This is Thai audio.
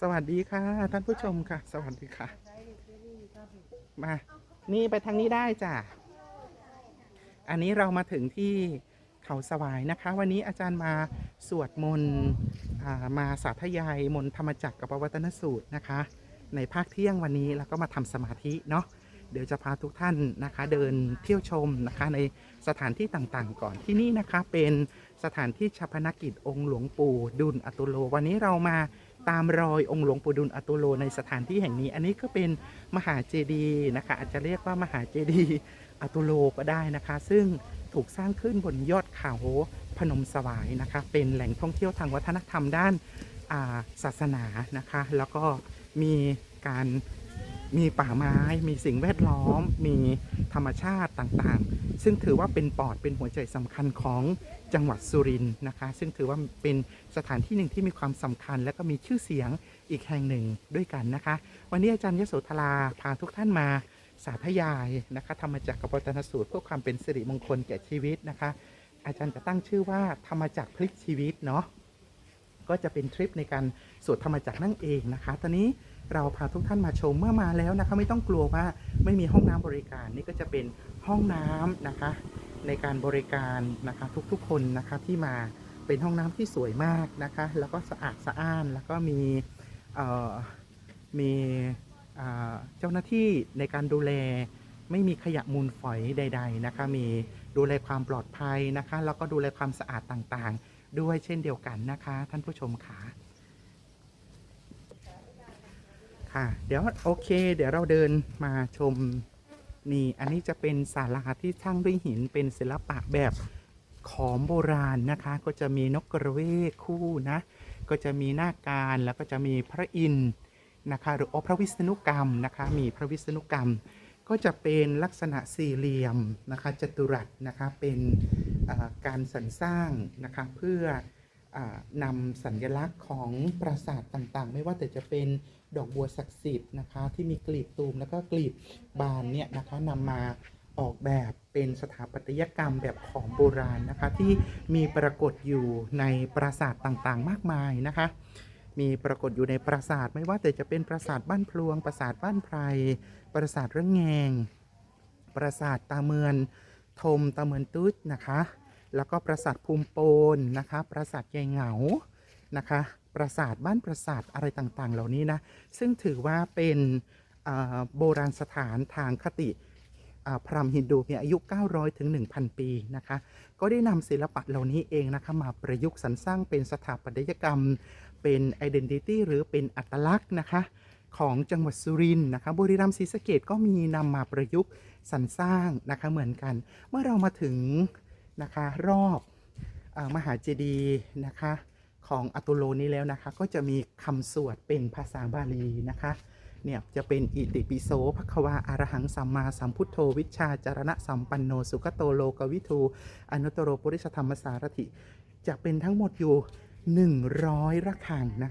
สวัสดีค่ะ ท่านผู้ชมค่ะ สวัสดีค่ะ มา นี่ไปทางนี้ได้จ้ะ อันนี้เรามาถึงที่เขาสวายนะคะ วันนี้อาจารย์มาสวดมนต์อ่ามาสาธยายมนต์ธรรมจักรกับปวัตนสูตรนะคะ ในภาคเที่ยงวันนี้แล้วก็มาทำสมาธิเนาะเดี๋ยวจะพาทุกท่านนะคะ เดินเที่ยวชมนะคะ ในสถานที่ต่างๆ ก่อนที่นี่นะคะ เป็นสถานที่ชาพนกิจองค์หลวงปู่ดุลอตุโล วันนี้เรามา ตามรอยองค์หลวงปู่ดุลอตุโลในสถานที่แห่งนี้ อันนี้ก็เป็นมหาเจดีย์นะคะอาจจะเรียกว่ามหาเจดีย์อตุโลก็ได้นะคะ ซึ่งถูกสร้างขึ้นบนยอดเขาพนมสวายนะคะ เป็นแหล่งท่องเที่ยวทางวัฒนธรรมด้านศาสนานะคะ แล้วก็มีการ มีป่าไม้ มีสิ่งแวดล้อม มีธรรมชาติต่างๆ ซึ่งถือว่าเป็นปอดเป็นหัวใจสำคัญของจังหวัดสุรินทร์นะคะ ซึ่งถือว่าเป็นสถานที่หนึ่งที่มีความสำคัญ และก็มีชื่อเสียงอีกแห่งหนึ่งด้วยกันนะคะ วันนี้อาจารย์ยโสธราพาทุกท่านมาสาธยายนะคะธรรมจักรกับวัตนสูตรเพื่อความเป็นสิริมงคลแก่ชีวิตนะคะ อาจารย์จะตั้งชื่อว่าธรรมจักรพลิกชีวิตเนาะก็จะเป็นทริปในการสวดธรรมจักรนั่นเองนะคะ ตอนนี้ เราพาทุกท่านมาชมเมื่อมาแล้วนะคะ ไม่ต้องกลัวว่าไม่มีห้องน้ำบริการนี่ก็จะเป็นห้องน้ำนะคะ ในการบริการนะคะทุกๆคนนะคะที่มาเป็นห้องน้ำที่สวยมากนะคะ แล้วก็สะอาดสะอ้านแล้วก็มีเอ่อมีเจ้าหน้าที่ในการดูแลไม่มีขยะมูลฝอยใด ๆนะคะ มีดูแลความปลอดภัยนะคะ แล้วก็ดูแลความสะอาดต่างๆ ด้วยเช่นเดียวกันนะคะ ท่านผู้ชมค่ะ ค่ะ เดี๋ยวโอเค เดี๋ยวเราเดินมาชมนี่ อันนี้จะเป็นศาลาที่ช่างด้วยหินเป็นศิลปะแบบขอมโบราณนะคะ ก็จะมีนกกระเวกคู่นะ ก็จะมีหน้าการแล้วก็จะมีพระอินทร์นะคะหรืออพระวิษณุกรรมนะคะ มีพระวิษณุกรรม ก็จะเป็นลักษณะสี่เหลี่ยมนะคะจัตุรัสนะคะเป็นการสรรสร้างนะคะเพื่อ นำสัญลักษณ์ของปราสาทต่างๆ ไม่ว่าแต่จะเป็นดอกบัวศักดิ์สิทธิ์นะคะ ที่มีกลีบตูมแล้วก็กลีบบานเนี่ยนะคะนำมาออกแบบเป็นสถาปัตยกรรมแบบของโบราณนะคะ ที่มีปรากฏอยู่ในปราสาทต่างๆ มากมายนะคะ มีปรากฏอยู่ในปราสาทไม่ว่าแต่จะเป็นปราสาทบ้านพลวง ปราสาทบ้านไพรปราสาทระแงง ปราสาทตาเมือน ทมตาเมือนตุ๊ดนะคะ แล้วก็ปราสาทภูมิโปนนะคะ ปราสาทใยเหงานะคะ ปราสาทบ้านปราสาทอะไรต่างๆ เหล่านี้นะ ซึ่งถือว่าเป็นโบราณสถานทางคติพราหมณ์ฮินดูมีอายุ 900 ถึง 1,000 ปีนะคะ ก็ได้นำศิลปะเหล่านี้เองนะคะมาประยุกต์สรรสร้างเป็นสถาปัตยกรรม เป็น identity หรือเป็นอัตลักษณ์นะคะของจังหวัดสุรินทร์นะคะบุรีรัมย์ศรีสะเกดก็มีนำมาประยุกต์สรรสร้างนะคะเหมือนกัน เมื่อเรามาถึง นะคะ รอบอมหาเจดีย์นะคะของอตุโลนี้แล้วนะคะ ก็จะมีคำสวดเป็นภาษาบาลีนะคะเนี่ยจะเป็นอิติปิโสภควาอารหังสัมมาสัมพุทโธวิชาจารณะสัมปันโนสุขโตโลกวิทูอนุตตโรปุริสธรรมสารถิ จะเป็นทั้งหมดอยู่ 100 ระฆังนะคะ